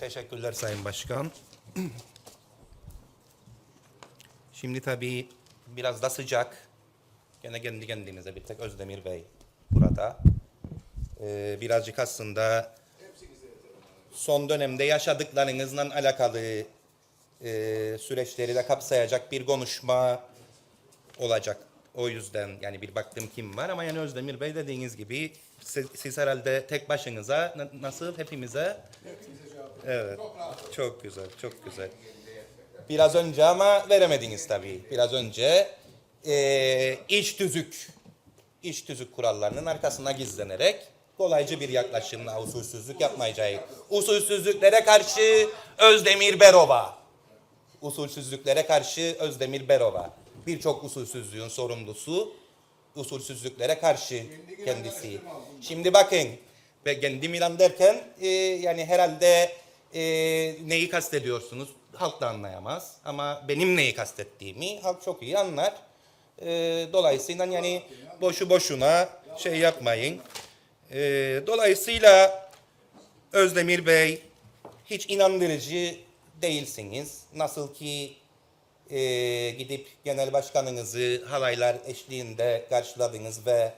Teşekkürler Sayın Başkan. Şimdi tabii biraz da sıcak. Gene kendi kendinize bir tek Özdemir Bey burada. Ee, birazcık aslında son dönemde yaşadıklarınızla alakalı e, süreçleri de kapsayacak bir konuşma olacak. O yüzden yani bir baktım kim var ama yani Özdemir Bey dediğiniz gibi siz, siz herhalde tek başınıza na- nasıl hepimize Evet. Çok güzel, çok güzel. Biraz önce ama veremediniz tabii. Biraz önce eee iş tüzük, iş tüzük kurallarının arkasına gizlenerek kolaycı bir yaklaşımla usulsüzlük yapmayacağız. Usulsüzlüklere karşı Özdemir Berova. Usulsüzlüklere karşı Özdemir Berova. Birçok usulsüzlüğün sorumlusu usulsüzlüklere karşı kendisi. Şimdi bakın ve kendi Milan derken e, yani herhalde e, neyi kastediyorsunuz halk da anlayamaz ama benim neyi kastettiğimi halk çok iyi anlar. E, dolayısıyla yani boşu boşuna şey yapmayın. E, dolayısıyla Özdemir Bey hiç inandırıcı değilsiniz. Nasıl ki e, gidip genel başkanınızı halaylar eşliğinde karşıladınız ve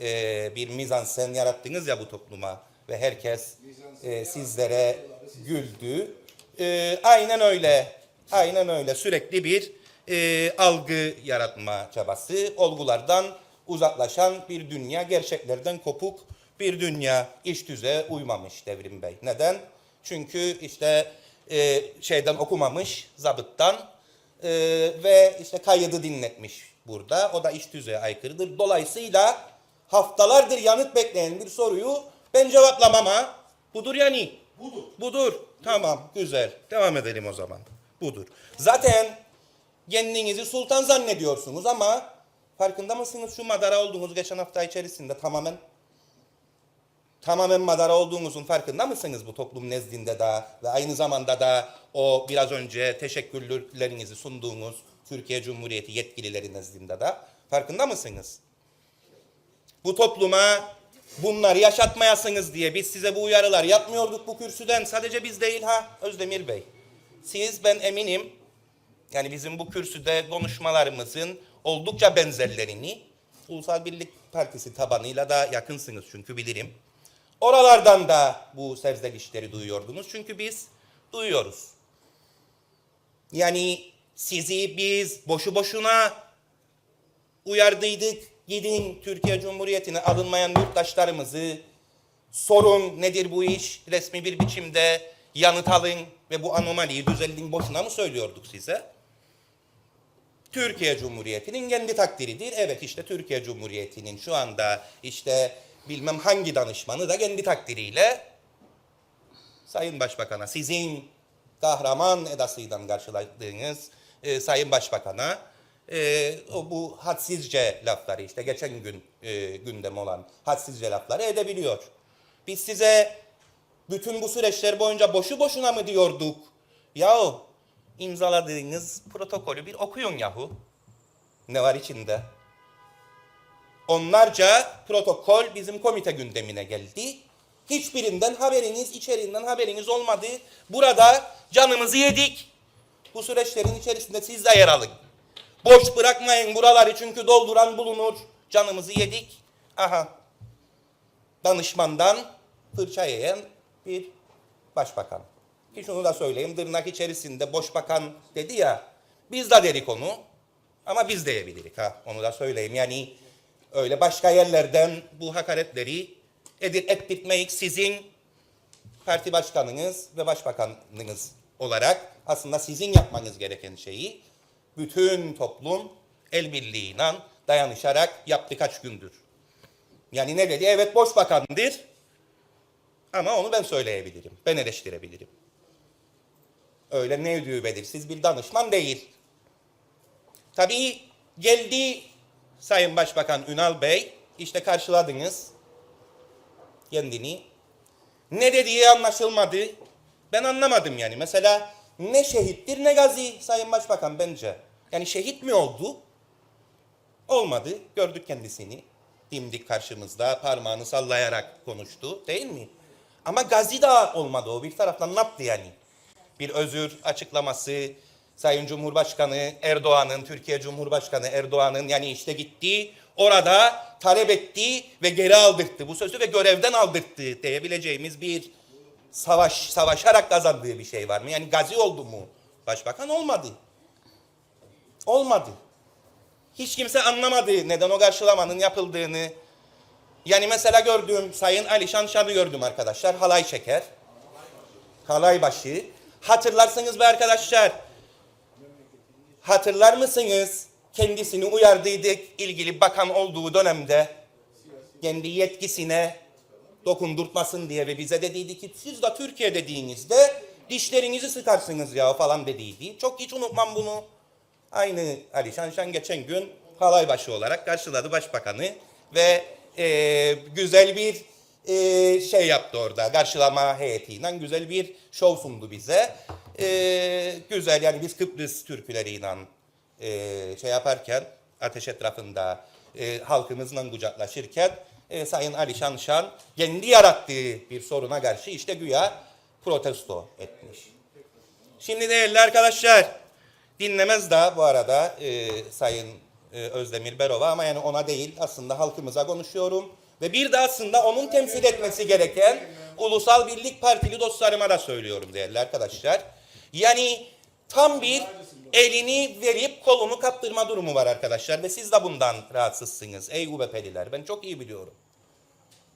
e, bir mizansen yarattınız ya bu topluma ve herkes e, sizlere güldü. E, aynen öyle, aynen öyle sürekli bir e, algı yaratma çabası, olgulardan uzaklaşan bir dünya, gerçeklerden kopuk bir dünya iş düze uymamış Devrim Bey. Neden? Çünkü işte e, şeyden okumamış, zabıttan e, ve işte kaydı dinletmiş burada. O da iş düzeye aykırıdır. Dolayısıyla haftalardır yanıt bekleyen bir soruyu ben cevaplamama. Budur yani. Budur. Budur. Tamam, güzel. Devam edelim o zaman. Budur. Zaten kendinizi sultan zannediyorsunuz ama farkında mısınız şu madara olduğunuz geçen hafta içerisinde tamamen tamamen madara olduğunuzun farkında mısınız bu toplum nezdinde de ve aynı zamanda da o biraz önce teşekkürlerinizi sunduğunuz Türkiye Cumhuriyeti yetkilileri nezdinde de farkında mısınız? Bu topluma bunları yaşatmayasınız diye biz size bu uyarılar yapmıyorduk bu kürsüden. Sadece biz değil ha Özdemir Bey. Siz ben eminim yani bizim bu kürsüde konuşmalarımızın oldukça benzerlerini Ulusal Birlik Partisi tabanıyla da yakınsınız çünkü bilirim. Oralardan da bu serzenişleri duyuyordunuz çünkü biz duyuyoruz. Yani sizi biz boşu boşuna uyardıydık. Gidin Türkiye Cumhuriyeti'ne alınmayan yurttaşlarımızı sorun nedir bu iş resmi bir biçimde yanıt alın ve bu anomaliyi düzeltin boşuna mı söylüyorduk size? Türkiye Cumhuriyeti'nin kendi takdiridir. Evet işte Türkiye Cumhuriyeti'nin şu anda işte bilmem hangi danışmanı da kendi takdiriyle Sayın Başbakan'a sizin kahraman edasıyla karşıladığınız e, Sayın Başbakan'a e, o bu hadsizce lafları işte geçen gün e, gündem olan hadsizce lafları edebiliyor. Biz size bütün bu süreçler boyunca boşu boşuna mı diyorduk? Yahu imzaladığınız protokolü bir okuyun yahu. Ne var içinde? Onlarca protokol bizim komite gündemine geldi. Hiçbirinden haberiniz, içeriğinden haberiniz olmadı. Burada canımızı yedik. Bu süreçlerin içerisinde siz de yer alın. Boş bırakmayın buraları çünkü dolduran bulunur. Canımızı yedik. Aha. Danışmandan fırça yiyen bir başbakan. Ki şunu da söyleyeyim, tırnak içerisinde boş bakan dedi ya, biz de dedik onu ama biz de yiyebilirik ha, onu da söyleyeyim. Yani öyle başka yerlerden bu hakaretleri edir, ettirtmeyik sizin parti başkanınız ve başbakanınız olarak aslında sizin yapmanız gereken şeyi bütün toplum el birliğiyle dayanışarak yaptı kaç gündür. Yani ne dedi? Evet boş bakandır ama onu ben söyleyebilirim, ben eleştirebilirim. Öyle ne belirsiz bir danışman değil. Tabii geldi Sayın Başbakan Ünal Bey, işte karşıladınız kendini. Ne dediği anlaşılmadı. Ben anlamadım yani. Mesela ne şehittir ne gazi Sayın Başbakan bence. Yani şehit mi oldu? Olmadı. Gördük kendisini. Dimdik karşımızda parmağını sallayarak konuştu değil mi? Ama Gazi da olmadı o. Bir taraftan ne yaptı yani? Bir özür açıklaması, Sayın Cumhurbaşkanı Erdoğan'ın, Türkiye Cumhurbaşkanı Erdoğan'ın yani işte gitti, orada talep etti ve geri aldırttı bu sözü ve görevden aldırttı diyebileceğimiz bir savaş, savaşarak kazandığı bir şey var mı? Yani Gazi oldu mu? Başbakan olmadı. Olmadı. Hiç kimse anlamadı neden o karşılamanın yapıldığını. Yani mesela gördüğüm Sayın Ali Şanşan'ı gördüm arkadaşlar. Halay şeker. Halay başı. Hatırlarsınız be arkadaşlar. Hatırlar mısınız? Kendisini uyardıydık ilgili bakan olduğu dönemde. Kendi yetkisine dokundurtmasın diye ve bize dediydi ki siz de Türkiye dediğinizde dişlerinizi sıkarsınız ya falan dediydi. Çok hiç unutmam bunu. Aynı Ali Şanşan geçen gün halaybaşı olarak karşıladı başbakanı ve e, güzel bir e, şey yaptı orada. Karşılama heyetiyle güzel bir şov sundu bize. E, güzel yani biz Kıbrıs türküleriyle e, şey yaparken ateş etrafında e, halkımızla kucaklaşırken e, Sayın Ali Şanşan kendi yarattığı bir soruna karşı işte güya protesto etmiş. Şimdi değerli arkadaşlar dinlemez daha bu arada e, Sayın e, Özdemir Berova ama yani ona değil aslında halkımıza konuşuyorum. Ve bir de aslında onun temsil etmesi gereken Ulusal Birlik Partili dostlarıma da söylüyorum değerli arkadaşlar. Yani tam bir elini verip kolunu kaptırma durumu var arkadaşlar ve siz de bundan rahatsızsınız ey UBP'liler ben çok iyi biliyorum.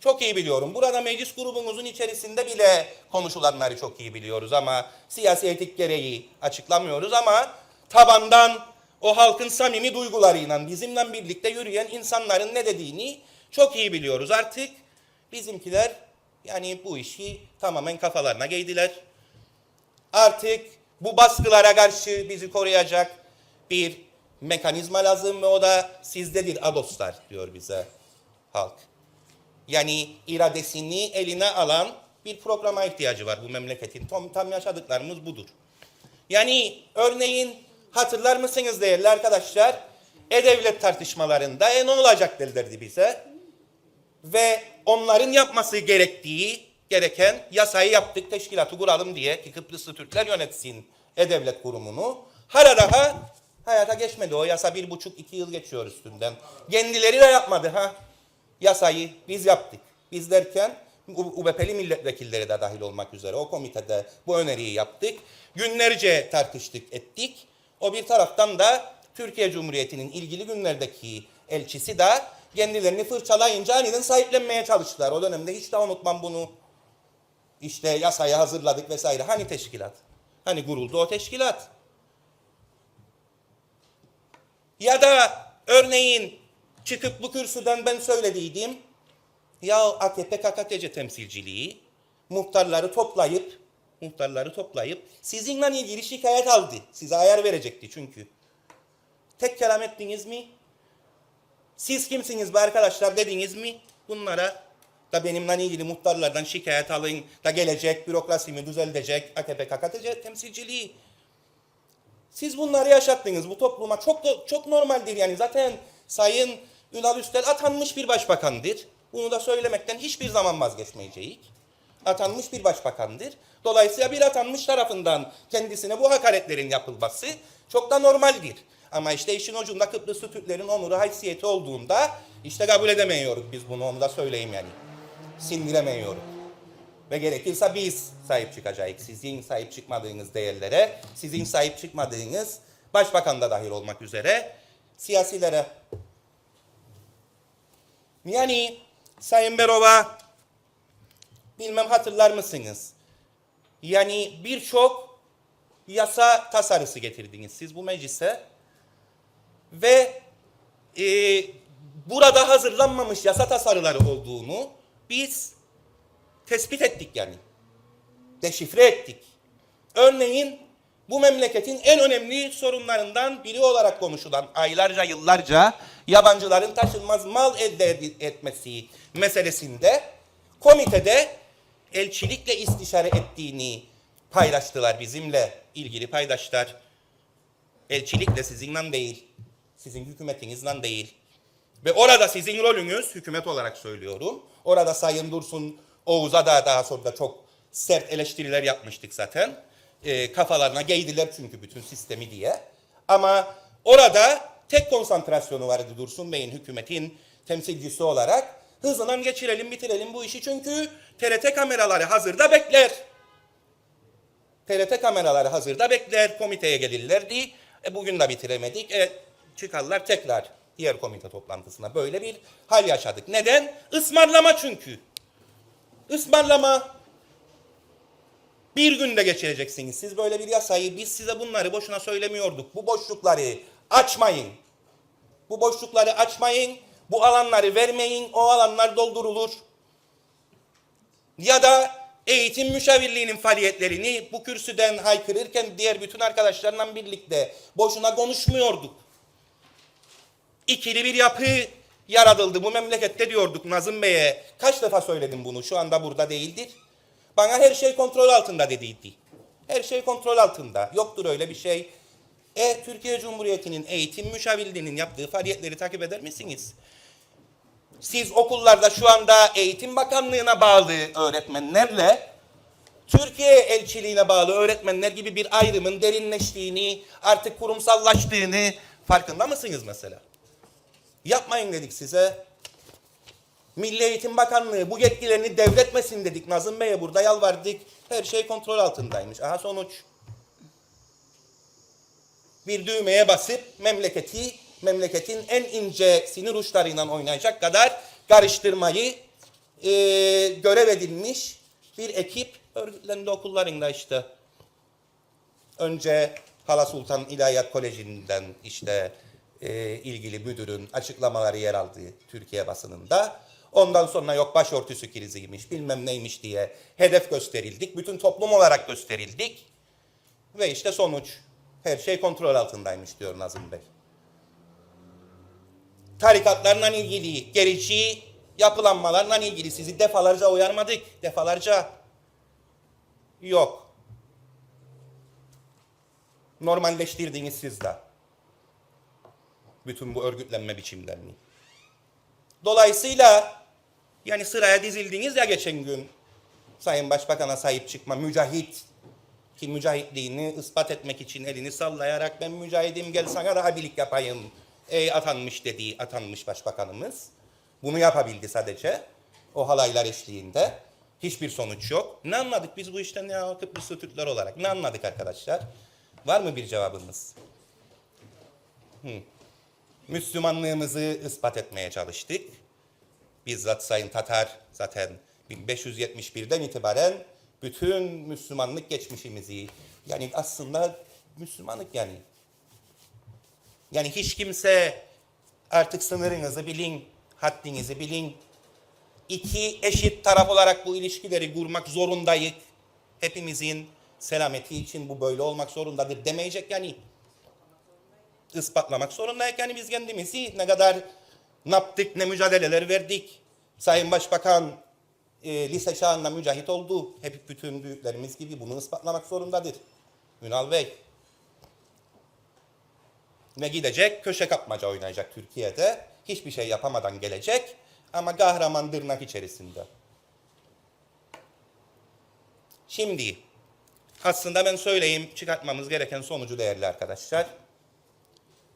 Çok iyi biliyorum. Burada meclis grubumuzun içerisinde bile konuşulanları çok iyi biliyoruz ama siyasi etik gereği açıklamıyoruz ama tabandan o halkın samimi duygularıyla bizimle birlikte yürüyen insanların ne dediğini çok iyi biliyoruz. Artık bizimkiler yani bu işi tamamen kafalarına giydiler. Artık bu baskılara karşı bizi koruyacak bir mekanizma lazım ve o da sizdedir adoslar diyor bize halk. Yani iradesini eline alan bir programa ihtiyacı var bu memleketin. Tam, tam yaşadıklarımız budur. Yani örneğin hatırlar mısınız değerli arkadaşlar? E-Devlet tartışmalarında e ne olacak derlerdi bize. Ve onların yapması gerektiği, gereken yasayı yaptık, teşkilatı kuralım diye ki Kıbrıslı Türkler yönetsin E-Devlet kurumunu. Hala daha hayata geçmedi o yasa bir buçuk iki yıl geçiyor üstünden. Kendileri de yapmadı ha. Yasayı biz yaptık. Biz derken UBP'li milletvekilleri de dahil olmak üzere o komitede bu öneriyi yaptık. Günlerce tartıştık ettik. O bir taraftan da Türkiye Cumhuriyeti'nin ilgili günlerdeki elçisi de kendilerini fırçalayınca aniden sahiplenmeye çalıştılar. O dönemde hiç de unutmam bunu. İşte yasayı hazırladık vesaire. Hani teşkilat? Hani kuruldu o teşkilat? Ya da örneğin çıkıp bu kürsüden ben söylediydim. Ya AKP KKTC temsilciliği muhtarları toplayıp muhtarları toplayıp sizinle ilgili şikayet aldı. Size ayar verecekti çünkü. Tek kelam ettiniz mi? Siz kimsiniz be arkadaşlar dediniz mi? Bunlara da benimle ilgili muhtarlardan şikayet alın da gelecek, bürokrasi mi düzelecek, AKP KKTC temsilciliği. Siz bunları yaşattınız bu topluma. Çok çok normaldir yani. Zaten Sayın Ünal Üstel atanmış bir başbakandır. Bunu da söylemekten hiçbir zaman vazgeçmeyeceğiz. Atanmış bir başbakandır. Dolayısıyla bir atanmış tarafından kendisine bu hakaretlerin yapılması çok da normaldir. Ama işte işin ucunda Kıbrıslı Türklerin onuru haysiyeti olduğunda işte kabul edemiyoruz biz bunu onu da söyleyeyim yani. Sindiremiyoruz. Ve gerekirse biz sahip çıkacağız. Sizin sahip çıkmadığınız değerlere, sizin sahip çıkmadığınız başbakan da dahil olmak üzere siyasilere. Yani Sayın Berova bilmem hatırlar mısınız? Yani birçok yasa tasarısı getirdiniz siz bu meclise ve e, burada hazırlanmamış yasa tasarıları olduğunu biz tespit ettik yani. Deşifre ettik. Örneğin bu memleketin en önemli sorunlarından biri olarak konuşulan aylarca yıllarca yabancıların taşınmaz mal elde etmesi meselesinde komitede elçilikle istişare ettiğini paylaştılar bizimle ilgili paydaşlar. Elçilikle sizinle değil, sizin hükümetinizle değil. Ve orada sizin rolünüz, hükümet olarak söylüyorum, orada Sayın Dursun Oğuz'a da daha sonra da çok sert eleştiriler yapmıştık zaten. E, kafalarına giydiler çünkü bütün sistemi diye. Ama orada tek konsantrasyonu vardı Dursun Bey'in hükümetin temsilcisi olarak. Hızla geçirelim bitirelim bu işi çünkü TRT kameraları hazırda bekler. TRT kameraları hazırda bekler, komiteye gelirlerdi. E, bugün de bitiremedik. E, çıkarlar tekrar diğer komite toplantısına. Böyle bir hal yaşadık. Neden? Ismarlama çünkü. Ismarlama. Bir günde geçireceksiniz. Siz böyle bir yasayı, biz size bunları boşuna söylemiyorduk. Bu boşlukları açmayın. Bu boşlukları açmayın. Bu alanları vermeyin. O alanlar doldurulur ya da eğitim müşavirliğinin faaliyetlerini bu kürsüden haykırırken diğer bütün arkadaşlarla birlikte boşuna konuşmuyorduk. İkili bir yapı yaratıldı bu memlekette diyorduk Nazım Bey'e. Kaç defa söyledim bunu şu anda burada değildir. Bana her şey kontrol altında dediydi. Her şey kontrol altında. Yoktur öyle bir şey. E Türkiye Cumhuriyeti'nin eğitim müşavirliğinin yaptığı faaliyetleri takip eder misiniz? Siz okullarda şu anda Eğitim Bakanlığı'na bağlı öğretmenlerle Türkiye elçiliğine bağlı öğretmenler gibi bir ayrımın derinleştiğini, artık kurumsallaştığını farkında mısınız mesela? Yapmayın dedik size. Milli Eğitim Bakanlığı bu yetkilerini devretmesin dedik. Nazım Bey'e burada yalvardık. Her şey kontrol altındaymış. Aha sonuç. Bir düğmeye basıp memleketi memleketin en ince sinir uçlarıyla oynayacak kadar karıştırmayı e, görev edilmiş bir ekip örgütlendi okullarında işte. Önce Hala Sultan İlahiyat Koleji'nden işte e, ilgili müdürün açıklamaları yer aldığı Türkiye basınında. Ondan sonra yok başörtüsü kriziymiş bilmem neymiş diye hedef gösterildik. Bütün toplum olarak gösterildik. Ve işte sonuç her şey kontrol altındaymış diyor Nazım Bey tarikatlarla ilgili, gerici yapılanmalarla ilgili sizi defalarca uyarmadık. Defalarca. Yok. Normalleştirdiniz siz de. Bütün bu örgütlenme biçimlerini. Dolayısıyla yani sıraya dizildiniz ya geçen gün Sayın Başbakan'a sahip çıkma mücahit ki mücahitliğini ispat etmek için elini sallayarak ben mücahidim gel sana da abilik yapayım Ey atanmış dediği atanmış başbakanımız. Bunu yapabildi sadece. O halaylar eşliğinde. Hiçbir sonuç yok. Ne anladık biz bu işten ya Kıbrıslı Türkler olarak? Ne anladık arkadaşlar? Var mı bir cevabımız? Hı. Müslümanlığımızı ispat etmeye çalıştık. Bizzat Sayın Tatar zaten 1571'den itibaren bütün Müslümanlık geçmişimizi yani aslında Müslümanlık yani yani hiç kimse artık sınırınızı bilin, haddinizi bilin. İki eşit taraf olarak bu ilişkileri kurmak zorundayız. Hepimizin selameti için bu böyle olmak zorundadır demeyecek yani. Ispatlamak zorundayız yani biz kendimizi ne kadar ne yaptık, ne mücadeleler verdik. Sayın Başbakan e, lise çağında mücahit oldu. Hep bütün büyüklerimiz gibi bunu ispatlamak zorundadır. Ünal Bey. Ve gidecek köşe kapmaca oynayacak Türkiye'de. Hiçbir şey yapamadan gelecek ama kahraman tırnak içerisinde. Şimdi aslında ben söyleyeyim çıkartmamız gereken sonucu değerli arkadaşlar.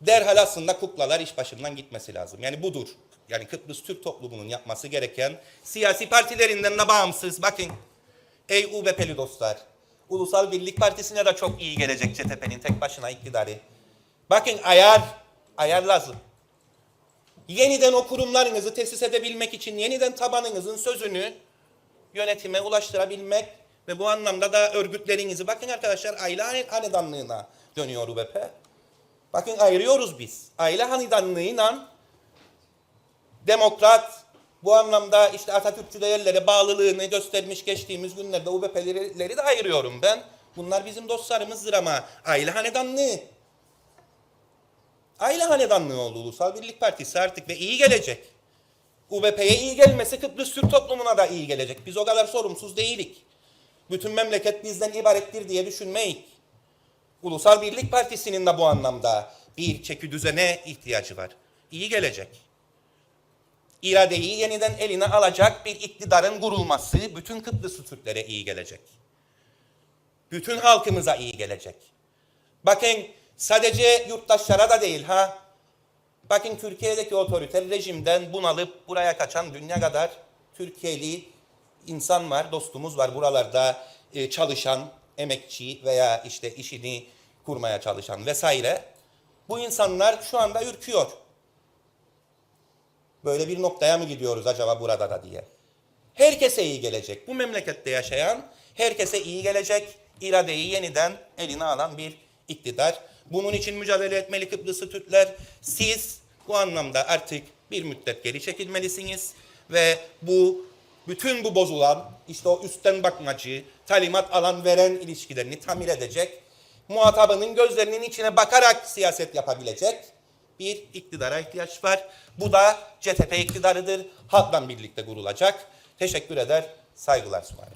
Derhal aslında kuklalar iş başından gitmesi lazım. Yani budur. Yani Kıbrıs Türk toplumunun yapması gereken siyasi partilerinden de bağımsız. Bakın ey UBP'li dostlar. Ulusal Birlik Partisi'ne de çok iyi gelecek CTP'nin tek başına iktidarı. Bakın ayar, ayar lazım. Yeniden o kurumlarınızı tesis edebilmek için yeniden tabanınızın sözünü yönetime ulaştırabilmek ve bu anlamda da örgütlerinizi, bakın arkadaşlar aile hanedanlığına dönüyor UBP. Bakın ayırıyoruz biz. Aile hanedanlığıyla demokrat, bu anlamda işte Atatürkçü değerlere bağlılığını göstermiş geçtiğimiz günlerde UBP'leri de ayırıyorum ben. Bunlar bizim dostlarımızdır ama aile hanedanlığı Aile hanedanlığı oldu Ulusal Birlik Partisi artık ve iyi gelecek. UBP'ye iyi gelmesi Kıbrıs Türk toplumuna da iyi gelecek. Biz o kadar sorumsuz değilik. Bütün memleket bizden ibarettir diye düşünmeyik. Ulusal Birlik Partisi'nin de bu anlamda bir çeki düzene ihtiyacı var. İyi gelecek. iradeyi yeniden eline alacak bir iktidarın kurulması bütün Kıbrıs Türklere iyi gelecek. Bütün halkımıza iyi gelecek. Bakın sadece yurttaşlara da değil ha. Bakın Türkiye'deki otoriter rejimden bunalıp buraya kaçan dünya kadar Türkiye'li insan var, dostumuz var buralarda e, çalışan, emekçi veya işte işini kurmaya çalışan vesaire. Bu insanlar şu anda ürküyor. Böyle bir noktaya mı gidiyoruz acaba burada da diye. Herkese iyi gelecek. Bu memlekette yaşayan herkese iyi gelecek. iradeyi yeniden eline alan bir iktidar. Bunun için mücadele etmeli Kıbrıslı Türkler. Siz bu anlamda artık bir müddet geri çekilmelisiniz ve bu bütün bu bozulan işte o üstten bakmacı, talimat alan veren ilişkilerini tamir edecek, muhatabının gözlerinin içine bakarak siyaset yapabilecek bir iktidara ihtiyaç var. Bu da CTP iktidarıdır. Halkla birlikte kurulacak. Teşekkür eder, saygılar sunarım.